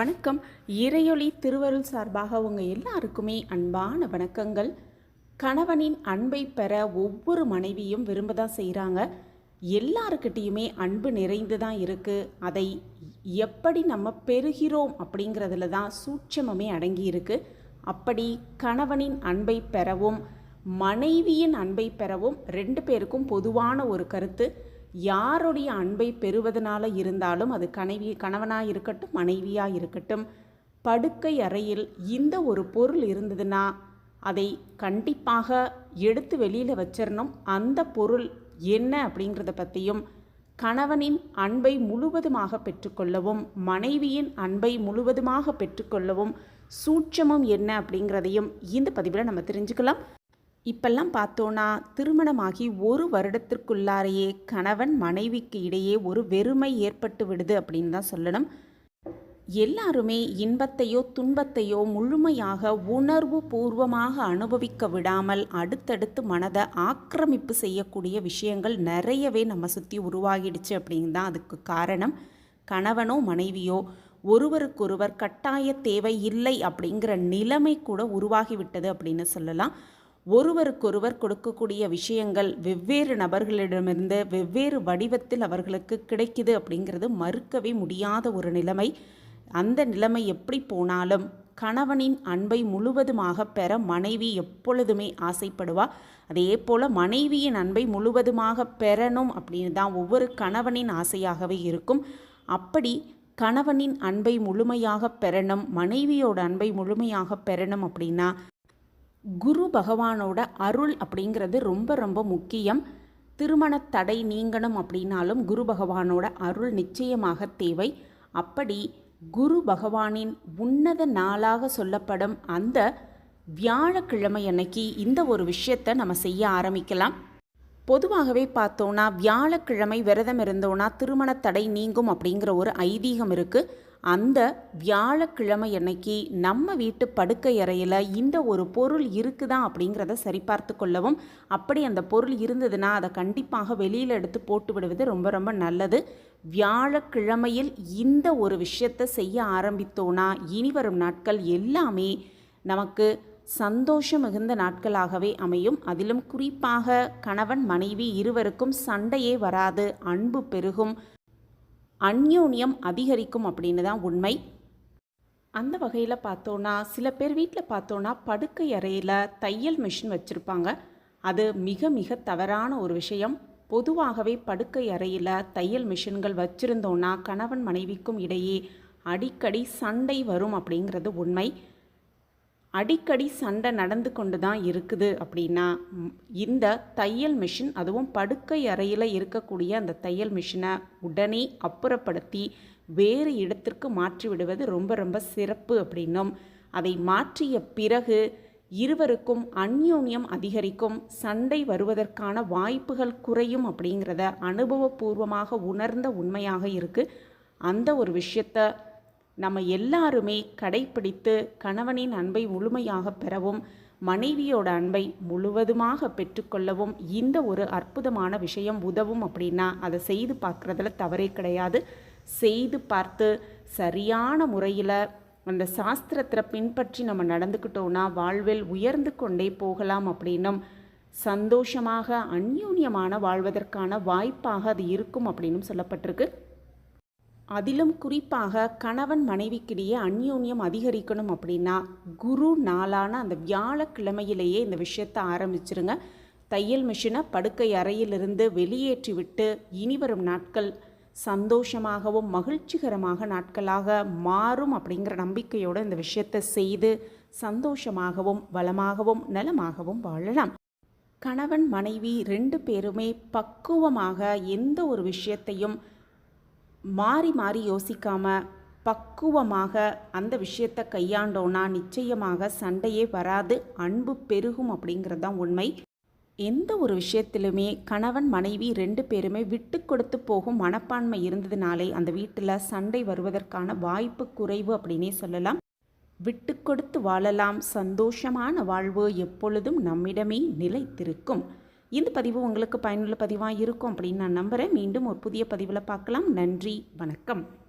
வணக்கம். இறையொளி திருவருள் சார்பாக உங்கள் எல்லாருக்குமே அன்பான வணக்கங்கள். கணவனின் அன்பை பெற ஒவ்வொரு மனைவியும் விரும்ப தான் செய்கிறாங்க எல்லாருக்கிட்டேயுமே அன்பு நிறைந்து தான் இருக்குது அதை எப்படி நம்ம பெறுகிறோம் அப்படிங்கிறதுல தான் சூட்சமமே அடங்கி இருக்கு. அப்படி கணவனின் அன்பை பெறவும் மனைவியின் அன்பை பெறவும் ரெண்டு பேருக்கும் பொதுவான ஒரு கருத்து. யாருடைய அன்பை பெறுவதனால இருந்தாலும் அது கனைவி கணவனாக இருக்கட்டும் மனைவியாக இருக்கட்டும் படுக்கை அறையில் இந்த ஒரு பொருள் இருந்ததுன்னா அதை கண்டிப்பாக எடுத்து வெளியில் வச்சிடணும் அந்த பொருள் என்ன அப்படிங்கிறத பற்றியும் கணவனின் அன்பை முழுவதுமாக பெற்றுக்கொள்ளவும் மனைவியின் அன்பை முழுவதுமாக பெற்றுக்கொள்ளவும் சூட்சமம் என்ன அப்படிங்கிறதையும் இந்த பதிவில் நம்ம தெரிஞ்சுக்கலாம். இப்பெல்லாம் பார்த்தோன்னா திருமணமாகி ஒரு வருடத்திற்குள்ளாரையே கணவன் மனைவிக்கு இடையே ஒரு வெறுமை ஏற்பட்டு விடுது அப்படின்னு தான் சொல்லணும். எல்லாருமே இன்பத்தையோ துன்பத்தையோ முழுமையாக உணர்வு பூர்வமாக அனுபவிக்க விடாமல் அடுத்தடுத்து மனதை ஆக்கிரமிப்பு செய்யக்கூடிய விஷயங்கள் நிறையவே நம்ம சுற்றி உருவாகிடுச்சு அப்படின்னு தான் அதுக்கு காரணம். கணவனோ மனைவியோ ஒருவருக்கொருவர் கட்டாய தேவை இல்லை அப்படிங்கிற நிலைமை கூட உருவாகிவிட்டது அப்படின்னு சொல்லலாம். ஒருவருக்கொருவர் கொடுக்கக்கூடிய விஷயங்கள் வெவ்வேறு நபர்களிடமிருந்து வெவ்வேறு வடிவத்தில் அவர்களுக்கு கிடைக்குது அப்படிங்கிறது மறுக்கவே முடியாத ஒரு நிலைமை. அந்த நிலைமை எப்படி போனாலும் கணவனின் அன்பை முழுவதுமாக பெற மனைவி எப்பொழுதுமே ஆசைப்படுவா. அதே போல் மனைவியின் அன்பை முழுவதுமாக பெறணும் அப்படின்னு தான் ஒவ்வொரு கணவனின் ஆசையாகவே இருக்கும். அப்படி கணவனின் அன்பை முழுமையாக பெறணும் மனைவியோட அன்பை முழுமையாக பெறணும் அப்படின்னா குரு பகவானோட அருள் அப்படிங்கிறது ரொம்ப ரொம்ப முக்கியம். திருமண தடை நீங்கணும் அப்படின்னாலும் குரு பகவானோட அருள் நிச்சயமாக தேவை. அப்படி குரு பகவானின் உன்னத நாளாக சொல்லப்படும் அந்த வியாழக்கிழமை அன்னைக்கு இந்த ஒரு விஷயத்தை நம்ம செய்ய ஆரம்பிக்கலாம். பொதுவாகவே பார்த்தோன்னா வியாழக்கிழமை விரதம் இருந்தோன்னா திருமண தடை நீங்கும் அப்படிங்கிற ஒரு ஐதீகம் இருக்குது அந்த வியாழக்கிழமை அன்னைக்கு நம்ம வீட்டு படுக்கை அறையில் இந்த ஒரு பொருள் இருக்குதா அப்படிங்கிறத சரிபார்த்து கொள்ளவும் அப்படி அந்த பொருள் இருந்ததுன்னா அதை கண்டிப்பாக வெளியில் எடுத்து போட்டு விடுவது ரொம்ப ரொம்ப நல்லது. வியாழக்கிழமையில் இந்த ஒரு விஷயத்தை செய்ய ஆரம்பித்தோன்னா இனி வரும் நாட்கள் எல்லாமே நமக்கு சந்தோஷம் மிகுந்த நாட்களாகவே அமையும். அதிலும் குறிப்பாக கணவன் மனைவி இருவருக்கும் சண்டையே வராது அன்பு பெருகும். அந்யோன்யம் அதிகரிக்கும் அப்படின்னு தான் உண்மை. அந்த வகையில் பார்த்தோன்னா சில பேர் வீட்டில் பார்த்தோன்னா படுக்கை அறையில் தையல் மிஷின் வச்சுருப்பாங்க. அது மிக மிக தவறான ஒரு விஷயம். பொதுவாகவே படுக்கை அறையில் தையல் மிஷின்கள் வச்சுருந்தோன்னா கணவன் மனைவிக்கும் இடையே அடிக்கடி சண்டை வரும் அப்படிங்கிறது உண்மை. அடிக்கடி சண்டை நடந்து கொண்டு தான் இருக்குது அப்படின்னா இந்த தையல் மிஷின் அதுவும் படுக்கை அறையில் இருக்கக்கூடிய அந்த தையல் மிஷினை உடனே அப்புறப்படுத்தி வேறு இடத்திற்கு மாற்றி விடுவது ரொம்ப ரொம்ப சிறப்பு அப்படின்னும். அதை மாற்றிய பிறகு இருவருக்கும் அந்யோன்யம் அதிகரிக்கும் சண்டை வருவதற்கான வாய்ப்புகள் குறையும் அப்படிங்கிறத அனுபவபூர்வமாக உணர்ந்த உண்மையாக இருக்குது அந்த ஒரு விஷயத்தை நம்ம எல்லாருமே கடைப்பிடித்து கணவனின் அன்பை முழுமையாக பெறவும் மனைவியோட அன்பை முழுவதுமாக பெற்றுக்கொள்ளவும் இந்த ஒரு அற்புதமான விஷயம் உதவும் அப்படின்னா அதை செய்து பார்க்குறதுல தவறே கிடையாது. செய்து பார்த்து சரியான முறையில் அந்த சாஸ்திரத்தை பின்பற்றி நம்ம நடந்துக்கிட்டோன்னா வாழ்வில் உயர்ந்து கொண்டே போகலாம் அப்படின்னும் சந்தோஷமாக அந்யோன்யமான வாழ்வதற்கான வாய்ப்பாக அது இருக்கும் அப்படின்னும் சொல்லப்பட்டிருக்கு. அதிலும் குறிப்பாக கணவன் மனைவிக்கிடையே அந்யோன்யம் அதிகரிக்கணும் அப்படின்னா குரு நாளான அந்த வியாழக்கிழமையிலேயே இந்த விஷயத்தை ஆரம்பிச்சிருங்க. தையல் மிஷினை படுக்கை அறையிலிருந்து வெளியேற்றி விட்டு இனி வரும் நாட்கள் சந்தோஷமாகவும் மகிழ்ச்சிகரமாக நாட்களாக மாறும் அப்படிங்கிற நம்பிக்கையோடு இந்த விஷயத்தை செய்து சந்தோஷமாகவும் வளமாகவும் நலமாகவும் வாழலாம். கணவன் மனைவி ரெண்டு பேருமே பக்குவமாக எந்த ஒரு விஷயத்தையும் மாறி மாறி யோசிக்காம பக்குவமாக அந்த விஷயத்தை கையாண்டோன்னா நிச்சயமாக சண்டையே வராது அன்பு பெருகும் அப்படிங்கிறது தான் உண்மை. எந்த ஒரு விஷயத்திலுமே கணவன் மனைவி ரெண்டு பேருமே விட்டு கொடுத்து போகும் மனப்பான்மை இருந்ததுனாலே அந்த வீட்டில் சண்டை வருவதற்கான வாய்ப்பு குறைவு அப்படின்னே சொல்லலாம். விட்டு கொடுத்து வாழலாம். சந்தோஷமான வாழ்வு எப்பொழுதும் நம்மிடமே நிலைத்திருக்கும். இந்த பதிவு உங்களுக்கு பயனுள்ள பதிவாக இருக்கும் அப்படின்னு நான் நம்புகிறேன் மீண்டும் ஒரு புதிய பதிவில் பார்க்கலாம். நன்றி. வணக்கம்.